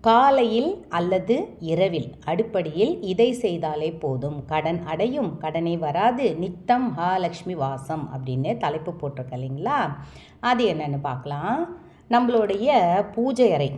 காலையில் அல்லது இரவில். அடுப்படியில் இதை செய்தாலே போதும். கடன் அடையும் கடனை வராது. நித்தம் மகாலட்சுமி வாசம் அப்படின்னு தலைப்பு போட்டிருக்க இல்லைங்களா? அது என்னென்னு பார்க்கலாம். நம்மளுடைய பூஜை அறை.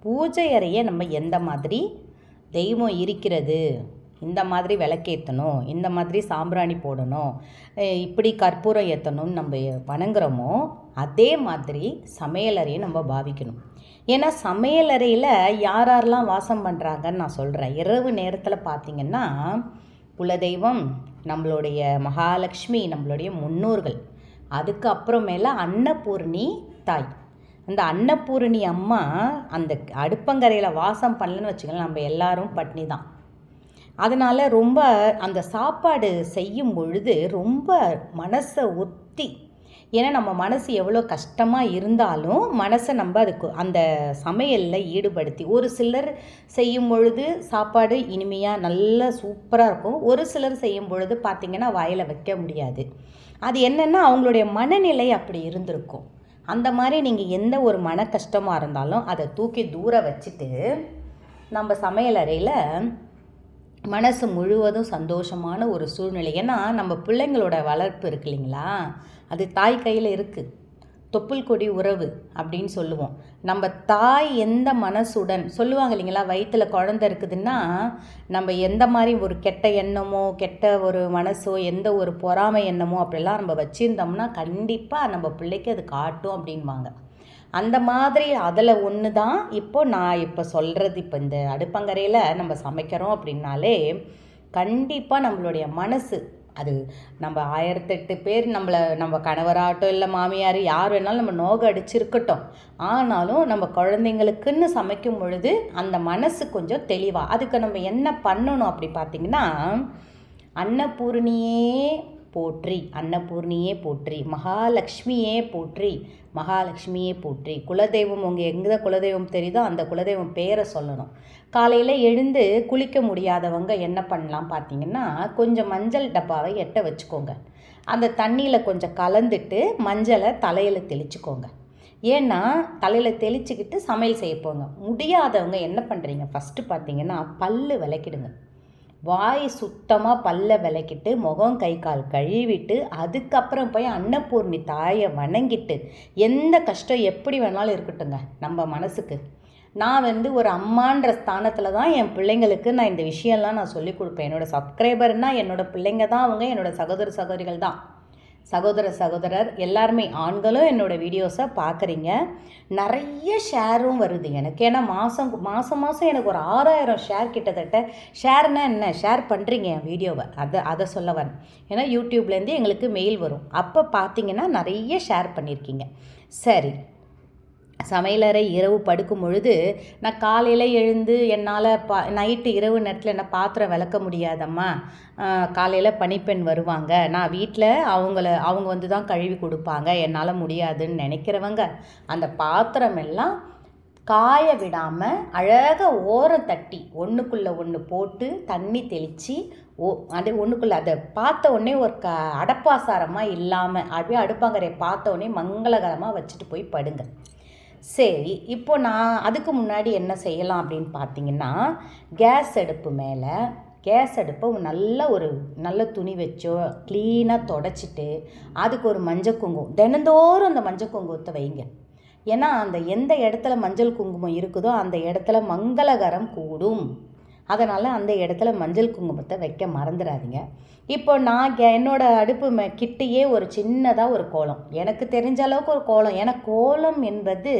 பூஜை அறையை நம்ம எந்த மாதிரி தெய்வம் இருக்கிறது? இந்த மாதிரி விளக்கேற்றணும் இந்த மாதிரி சாம்பிராணி போடணும் இப்படி கற்பூரம் ஏற்றணும்னு நம்ம வணங்குறோமோ அதே மாதிரி சமையலறையை நம்ம பாவிக்கணும். ஏன்னா சமையலறையில் யார் யாரெல்லாம் வாசம் பண்ணுறாங்கன்னு நான் சொல்கிறேன் இரவு நேரத்தில் பார்த்திங்கன்னா குலதெய்வம் நம்மளுடைய மகாலட்சுமி நம்மளுடைய முன்னோர்கள் அதுக்கு அப்புறமேல அன்னபூர்ணி தாய். அந்த அன்னபூரணி அம்மா அந்த அடுப்பங்கரையில் வாசம் பண்ணலன்னு வச்சுக்கலாம் நம்ம எல்லாரும் பட்னி தான் அதனால் ரொம்ப அந்த சாப்பாடு செய்யும் பொழுது ரொம்ப மனசை ஒத்தி ஏன்னா நம்ம மனசு எவ்வளோ கஷ்டமாக இருந்தாலும் மனசை நம்ம அதுக்கு அந்த சமையலில் ஈடுபடுத்தி ஒரு சிலர் செய்யும் பொழுது சாப்பாடு இனிமையாக நல்லா சூப்பராக இருக்கும். ஒரு சிலர் செய்யும் பொழுது பார்த்திங்கன்னா வாயில் வைக்க முடியாது. அது என்னென்னா அவங்களுடைய மனநிலை அப்படி இருந்திருக்கும். அந்த மாதிரி நீங்கள் எந்த ஒரு மன கஷ்டமாக இருந்தாலும் அதை தூக்கி தூர வச்சுட்டு நம்ம சமையலறையில் மனசு முழுவதும் சந்தோஷமான ஒரு சூழ்நிலை. ஏன்னா நம்ம பிள்ளைங்களோட வளர்ப்பு இருக்கு இல்லைங்களா? அது தாய் கையில் இருக்குது தொப்புள் கொடி உறவு அப்படின்னு சொல்லுவோம். நம்ம தாய் எந்த மனசுடன் சொல்லுவாங்க இல்லைங்களா? வயிற்றில் குழந்த இருக்குதுன்னா நம்ம எந்த மாதிரி ஒரு கெட்ட எண்ணமோ கெட்ட ஒரு மனசோ எந்த ஒரு பொறாமை எண்ணமோ அப்படிலாம் நம்ம வச்சுருந்தோம்னா கண்டிப்பாக நம்ம பிள்ளைக்கு அது காட்டும் அப்படின்வாங்க அந்த மாதிரி அதில் ஒன்று தான் இப்போ நான் இப்போ சொல்கிறது இப்போ இந்த அடுப்பங்கரையில் நம்ம சமைக்கிறோம் அப்படின்னாலே கண்டிப்பாக நம்மளுடைய மனசு அது நம்ம ஆயிரத்தெட்டு பேர் நம்மளை நம்ம கணவராகட்டும் இல்லை மாமியார் யார் வேணாலும் நம்ம நோக அடிச்சிருக்கட்டும். ஆனாலும் நம்ம குழந்தைங்களுக்குன்னு சமைக்கும் பொழுது அந்த மனசு கொஞ்சம் தெளிவாக அதுக்கு நம்ம என்ன பண்ணணும் அப்படி பார்த்திங்கன்னா அன்னபூர்ணியே போற்றி அன்னபூர்ணியே போற்றி மகாலட்சுமியே போற்றி மகாலட்சுமியே போற்றி. குலதெய்வம் உங்கள் எங்கே குலதெய்வம் தெரியுதோ அந்த குலதெய்வம் பேரை சொல்லணும். காலையில் எழுந்து குளிக்க முடியாதவங்க என்ன பண்ணலாம் பார்த்தீங்கன்னா கொஞ்சம் மஞ்சள் டப்பாவை எட்ட வச்சுக்கோங்க. அந்த தண்ணியில் கொஞ்சம் கலந்துட்டு மஞ்சளை தலையில் தெளிச்சுக்கோங்க. ஏன்னா தலையில் தெளிச்சுக்கிட்டு சமையல் செய்ய போங்க. முடியாதவங்க என்ன பண்ணுறீங்க ஃபஸ்ட்டு பார்த்தீங்கன்னா பல்லு விளக்கிடுங்க. வாய் சுத்தமாக பல்ல விளக்கிட்டு முகம் கை கால் கழுவிட்டு அதுக்கப்புறம் போய் அன்னபூர்ணி தாயை வணங்கிட்டு எந்த கஷ்டம் எப்படி வேணாலும் இருக்கட்டுங்க நம்ம மனசுக்கு. நான் வந்து ஒரு அம்மான்ற ஸ்தானத்தில் தான் என் பிள்ளைங்களுக்கு நான் இந்த விஷயம்லாம் நான் சொல்லிக் கொடுப்பேன். என்னோடய சப்ஸ்கிரைபர்னால் என்னோடய பிள்ளைங்க தான் அவங்க என்னோடய சகோதர சகோதரிகள் தான். சகோதர சகோதரர் எல்லாருமே ஆண்களும் என்னோடய வீடியோஸை பார்க்குறீங்க நிறைய ஷேரும் வருது எனக்கு. ஏன்னா மாதம் மாதம் மாதம் எனக்கு ஒரு ஆறாயிரம் ஷேர் கிட்டத்தட்ட. ஷேர்னா என்ன? ஷேர் பண்ணுறீங்க என் வீடியோவை அதை அதை சொல்ல வரேன். ஏன்னா யூடியூப்லேருந்து எங்களுக்கு மெயில் வரும். அப்போ பார்த்தீங்கன்னா நிறைய ஷேர் பண்ணியிருக்கீங்க சரி. சமையலறை இரவு படுக்கும் பொழுது நான் காலையில் எழுந்து என்னால் பா நைட்டு இரவு நேரத்தில் என்ன பாத்திரம் விளக்க முடியாதம்மா. காலையில் பணிப்பெண் வருவாங்க. நான் வீட்டில் அவங்கள அவங்க வந்து தான் கழுவி கொடுப்பாங்க. என்னால் முடியாதுன்னு நினைக்கிறவங்க அந்த பாத்திரம் எல்லாம் காய விடாமல் அழகாக ஓரம் தட்டி ஒன்றுக்குள்ளே ஒன்று போட்டு தண்ணி தெளித்து ஓ அது ஒன்றுக்குள்ளே அதை பார்த்த உடனே ஒரு க அடப்பாசாரமாக இல்லாமல் அப்படியே அடுப்பாங்கரையை பார்த்த உடனே மங்களகரமாக வச்சுட்டு போய் படுங்க. சரி இப்போ நான் அதுக்கு முன்னாடி என்ன செய்யலாம் அப்படின்னு பார்த்தீங்கன்னா கேஸ் அடுப்பு மேலே கேஸ் அடுப்பை நல்ல ஒரு நல்ல துணி வச்சோ க்ளீனாக தொடச்சிட்டு அதுக்கு ஒரு மஞ்சள் குங்குமம் தினந்தோறும் அந்த மஞ்சள் குங்குமத்தை வைங்க. ஏன்னா அந்த எந்த இடத்துல மஞ்சள் குங்குமம் இருக்குதோ அந்த இடத்துல மங்களகரம் கூடும். அதனால் அந்த இடத்துல மஞ்சள் குங்குமத்தை வைக்க மறந்துடாதீங்க. இப்போ நான் என்னோடய அடுப்பு மே கிட்டேயே ஒரு சின்னதாக ஒரு கோலம். எனக்கு தெரிஞ்ச அளவுக்கு ஒரு கோலம். ஏன்னா கோலம் என்பது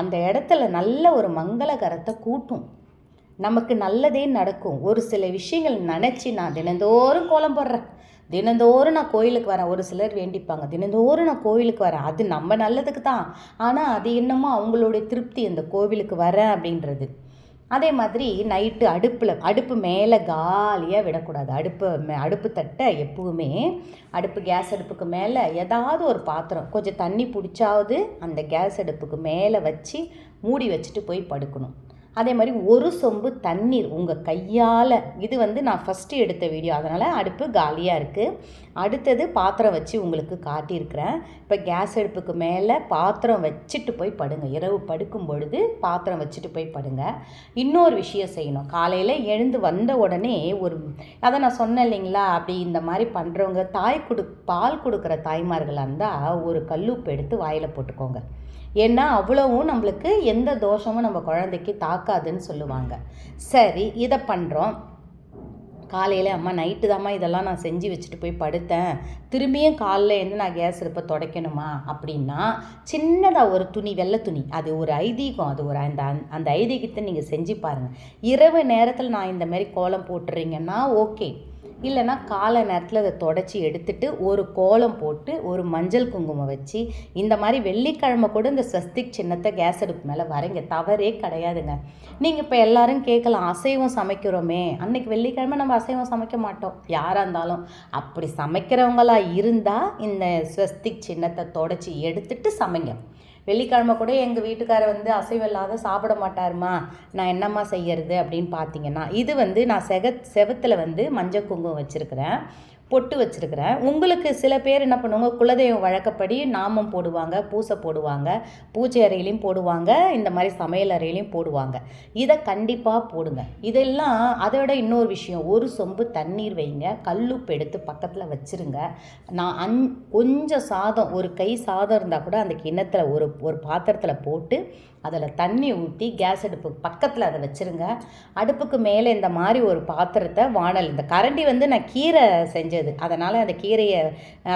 அந்த இடத்துல நல்ல ஒரு மங்களகரத்தை கூட்டும். நமக்கு நல்லதே நடக்கும். ஒரு சில விஷயங்கள் நினச்சி நான் தினந்தோறும் கோலம் போடுறேன். தினந்தோறும் நான் கோயிலுக்கு வரேன். ஒரு சிலர் வேண்டிப்பாங்க. தினந்தோறும் நான் கோயிலுக்கு வரேன். அது நம்ம நல்லதுக்கு தான். ஆனால் அது என்னமோ அவங்களுடைய திருப்தி அந்த கோவிலுக்கு வரேன் அப்படின்றது. அதே மாதிரி நைட்டு அடுப்பில் அடுப்பு மேலே காலியாக விடக்கூடாது. அடுப்பு அடுப்பு தட்டை எப்போவுமே அடுப்பு கேஸ் அடுப்புக்கு மேலே ஏதாவது ஒரு பாத்திரம் கொஞ்சம் தண்ணி பிடிச்சாவது அந்த கேஸ் அடுப்புக்கு மேலே வச்சு மூடி வச்சுட்டு போய் படுக்கணும். அதே மாதிரி ஒரு சொம்பு தண்ணீர் உங்கள் கையால். இது வந்து நான் ஃபஸ்ட்டு எடுத்த வீடியோ அதனால் அடுப்பு காலியாக இருக்குது அடுத்தது பாத்திரம் வச்சு உங்களுக்கு காட்டியிருக்கிறேன். இப்போ கேஸ் அடுப்புக்கு மேலே பாத்திரம் வச்சுட்டு போய் படுங்க. இரவு படுக்கும் பொழுது பாத்திரம் வச்சுட்டு போய் படுங்க. இன்னொரு விஷயம் செய்யணும். காலையில் எழுந்து வந்த உடனே ஒரு அதை நான் சொன்னேன் இல்லைங்களா அப்படி இந்த மாதிரி பண்ணுறவங்க தாய் கொடு பால் கொடுக்குற தாய்மார்களாக இருந்தால் ஒரு கல்லுப்பு எடுத்து வாயில் போட்டுக்கோங்க. ஏன்னா அவ்வளவும் நம்மளுக்கு எந்த தோஷமும் நம்ம குழந்தைக்கு தாக்காதுன்னு சொல்லுவாங்க. சரி இதை பண்ணுறோம் காலையில் அம்மா நைட்டு தாம்மா இதெல்லாம் நான் செஞ்சு வச்சுட்டு போய் படுத்தேன். திரும்பியும் காலைல இருந்து நான் கேஸ் இருப்பை துடைக்கணுமா? அப்படின்னா சின்னதாக ஒரு துணி வெள்ளை துணி. அது ஒரு ஐதீகம். அது ஒரு அந்த அந்த ஐதீகத்தை நீங்கள் செஞ்சு பாருங்கள் இரவு நேரத்தில் நான் இந்த மாதிரி கோலம் போட்டுறீங்கன்னா ஓகே இல்லைன்னா காலை நேரத்தில் அதை தொடச்சி எடுத்துட்டு ஒரு கோலம் போட்டு ஒரு மஞ்சள் குங்குமம் வச்சு இந்த மாதிரி வெள்ளிக்கிழமை கூட இந்த ஸ்வஸ்திக் சின்னத்தை கேஸ் அடுப்பு மேலே வரைங்க. தவறே கிடையாதுங்க. நீங்கள் இப்போ எல்லாரும் கேட்கலாம் அசைவம் சமைக்கிறோமே. அன்னைக்கு வெள்ளிக்கிழமை நம்ம அசைவம் சமைக்க மாட்டோம். யாராக இருந்தாலும். அப்படி சமைக்கிறவங்களா இருந்தால் இந்த ஸ்வஸ்திக் சின்னத்தை தொடச்சி எடுத்துட்டு சமைங்க. வெள்ளிக்கிழமை கூட எங்கள் வீட்டுக்காரர் வந்து அசைவம் இல்லாத சாப்பிட மாட்டாருமா. நான் என்னம்மா செய்யறது அப்படின்னு பார்த்தீங்கன்னா இது வந்து நான் செக செவத்தில் வந்து மஞ்சள் குங்குமம் வச்சுருக்கிறேன். பொட்டு வச்சுருக்கிறேன். உங்களுக்கு சில பேர் என்ன பண்ணுவாங்க குலதெய்வம் வழக்கப்படி நாமம் போடுவாங்க பூசை போடுவாங்க பூஜை அறையிலையும் போடுவாங்க இந்த மாதிரி சமையல் அறையிலையும் போடுவாங்க. இதை கண்டிப்பாக போடுங்க. இதெல்லாம் அதை விட இன்னொரு விஷயம் ஒரு சொம்பு தண்ணீர் வைங்க கல்லுப்பு எடுத்து பக்கத்தில் வச்சுருங்க. நான் அஞ் கொஞ்சம் சாதம் ஒரு கை சாதம் இருந்தால் கூட அந்த கிண்ணத்தில் ஒரு ஒரு பாத்திரத்தில் போட்டு அதில் தண்ணி ஊற்றி கேஸ் அடுப்பு பக்கத்தில் அதை வச்சுருங்க. அடுப்புக்கு மேலே இந்த மாதிரி ஒரு பாத்திரத்தை வானல் இந்த கரண்டி வந்து நான் கீரை செஞ்சது. அதனால் அந்த கீரையை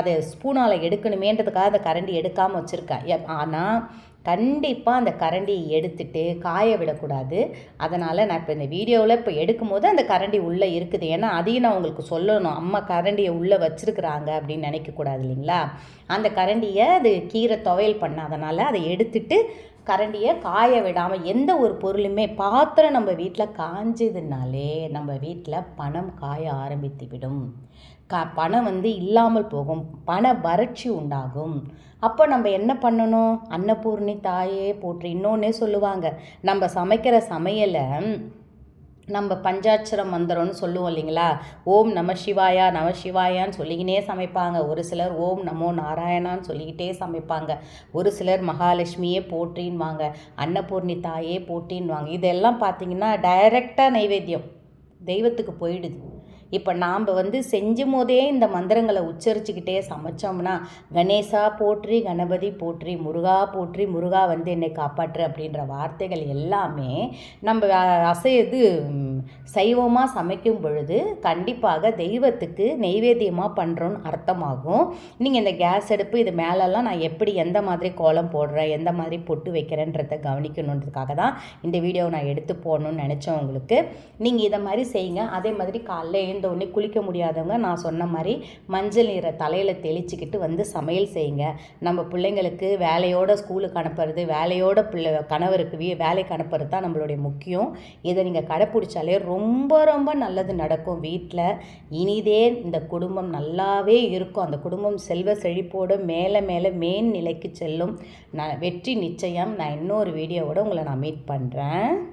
அதை ஸ்பூனால் எடுக்கணுமேன்றதுக்காக அந்த கரண்டி எடுக்காமல் வச்சுருக்கேன். ஆனால் கண்டிப்பாக அந்த கரண்டியை எடுத்துட்டு காய விடக்கூடாது. அதனால் நான் இப்போ இந்த வீடியோவில் இப்போ எடுக்கும்போது அந்த கரண்டி உள்ளே இருக்குது. ஏன்னா அதையும் நான் உங்களுக்கு சொல்லணும். அம்மா கரண்டியை உள்ளே வச்சுருக்குறாங்க அப்படின்னு நினைக்கக்கூடாது இல்லைங்களா? அந்த கரண்டியை அது கீரை துவையல் பண்ணாதனால அதை எடுத்துட்டு கரண்டியை காய விடாமல் எந்த ஒரு பொருளுமே பாத்திரம் நம்ம வீட்டில் காஞ்சதுனாலே நம்ம வீட்டில் பணம் காய ஆரம்பித்து விடும். க பணம் வந்து இல்லாமல் போகும். பண வறட்சி உண்டாகும். அப்போ நம்ம என்ன பண்ணணும்? அன்னபூர்ணி தாயே போற்று. இன்னொன்னே சொல்லுவாங்க. நம்ம சமைக்கிற சமையலை நம்ம பஞ்சாட்சரம் மந்திரம்னு சொல்லுவோம் இல்லைங்களா? ஓம் நம சிவாயா நம சிவாயான்னு சொல்லிக்கினே சமைப்பாங்க. ஒரு சிலர் ஓம் நமோ நாராயணான்னு சொல்லிக்கிட்டே சமைப்பாங்க. ஒரு சிலர் மகாலட்சுமியே போற்றின்வாங்க. அன்னபூர்ணி தாயே போற்றின்வாங்க. இதெல்லாம் பார்த்தீங்கன்னா டைரெக்டாக நைவேத்தியம். தெய்வத்துக்கு போயிடுது. இப்போ நாம் வந்து செஞ்சும் போதே இந்த மந்திரங்களை உச்சரிச்சுக்கிட்டே சமைச்சோம்னா கணேசா போற்றி கணபதி போற்றி முருகா போற்றி முருகா வந்து என்னை காப்பாற்று அப்படின்ற வார்த்தைகள் எல்லாமே நம்ம அசையது சைவமாக சமைக்கும் பொழுது கண்டிப்பாக தெய்வத்துக்கு நெய்வேத்தியமாக பண்ணுறோன்னு அர்த்தமாகும். நீங்கள் இந்த கேஸ் அடுப்பு இது மேலெல்லாம் நான் எப்படி எந்த மாதிரி கோலம் போடுறேன் எந்த மாதிரி பொட்டு வைக்கிறேன்றதை கவனிக்கணுன்றதுக்காக தான் இந்த வீடியோவை நான் எடுத்து போடணும்னு நினச்சேன் உங்களுக்கு. நீங்கள் இதை மாதிரி செய்யுங்க. அதே மாதிரி காலைல எழுந்தவுடனே குளிக்க முடியாதவங்க நான் சொன்ன மாதிரி மஞ்சள் நீரை தலையில் தெளிச்சுக்கிட்டு வந்து சமையல் செய்யுங்க. நம்ம பிள்ளைங்களுக்கு வேலையோட ஸ்கூலுக்கு அனுப்புறது வேலையோட பிள்ளை கணவருக்கு வீ வேலைக்கு அனுப்புறது தான் நம்மளுடைய முக்கியம். இதை நீங்கள் கடைப்பிடிச்சாலே ரொம்ப ரொம்ப நல்லது நடக்கும் வீட்டில் இனிதே இந்த குடும்பம் நல்லாவே இருக்கும். அந்த குடும்பம் செல்வ செழிப்போடு மேலே மேலே மேன் நிலைக்கு செல்லும். நான் வெற்றி நிச்சயம். நான் இன்னொரு வீடியோவோட உங்களை நான் மீட் பண்ணுறேன்